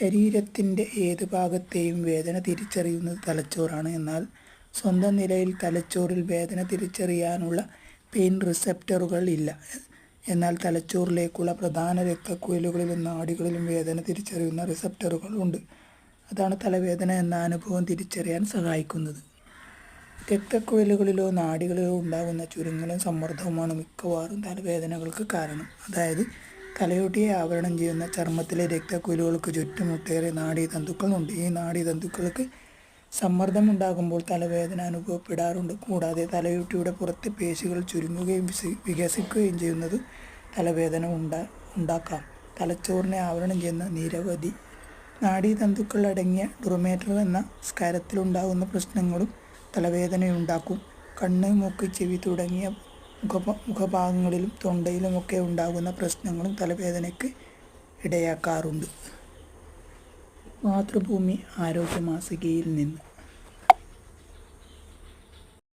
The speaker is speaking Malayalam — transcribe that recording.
ശരീരത്തിന്റെ ഏത് ഭാഗത്തെയും വേദന തിരിച്ചറിയുന്നത് തലച്ചോറാണ്. എന്നാൽ സ്വന്തം നിലയിൽ തലച്ചോറിൽ വേദന തിരിച്ചറിയാനുള്ള പെയിൻ റിസെപ്റ്ററുകൾ ഇല്ല. എന്നാൽ തലച്ചോറിലേക്കുള്ള പ്രധാന രക്തക്കുഴലുകളിലും നാടികളിലും വേദന തിരിച്ചറിയുന്ന റിസപ്റ്ററുകൾ ഉണ്ട്. അതാണ് തലവേദന എന്ന അനുഭവം തിരിച്ചറിയാൻ സഹായിക്കുന്നത്. രക്തക്കുഴലുകളിലോ നാടികളിലോ ഉണ്ടാകുന്ന ചുരുങ്ങലും സമ്മർദ്ദവുമാണ് മിക്കവാറും തലവേദനകൾക്ക് കാരണം. അതായത് തലയോട്ടിയെ ആവരണം ചെയ്യുന്ന ചർമ്മത്തിലെ രക്തക്കുഴലുകൾക്ക് ചുറ്റും ഒട്ടേറെ നാഡീതന്തുക്കളുണ്ട് ഈ നാഡീതന്തുക്കൾക്ക് സമ്മർദ്ദമുണ്ടാകുമ്പോൾ തലവേദന അനുഭവപ്പെടാറുണ്ട്. കൂടാതെ തലയോട്ടിയുടെ പുറത്തെ പേശികൾ ചുരുങ്ങുകയും വികസിക്കുകയും ചെയ്യുന്നത് തലവേദന ഉണ്ടാ ഉണ്ടാക്കാം. തലച്ചോറിനെ ആവരണം ചെയ്യുന്ന നിരവധി നാഡീതന്തുക്കൾ അടങ്ങിയ ഡുറമേറ്റർ എന്ന സ്കാരത്തിലുണ്ടാകുന്ന പ്രശ്നങ്ങളും തലവേദനയുണ്ടാക്കും. കണ്ണ് മൂക്ക് ചെവി തുടങ്ങിയ മുഖ മുഖഭാഗങ്ങളിലും തൊണ്ടയിലുമൊക്കെ ഉണ്ടാകുന്ന പ്രശ്നങ്ങളും തലവേദനയ്ക്ക് ഇടയാക്കാറുണ്ട്. മാതൃഭൂമി ആരോഗ്യ മാസികയിൽ നിന്ന്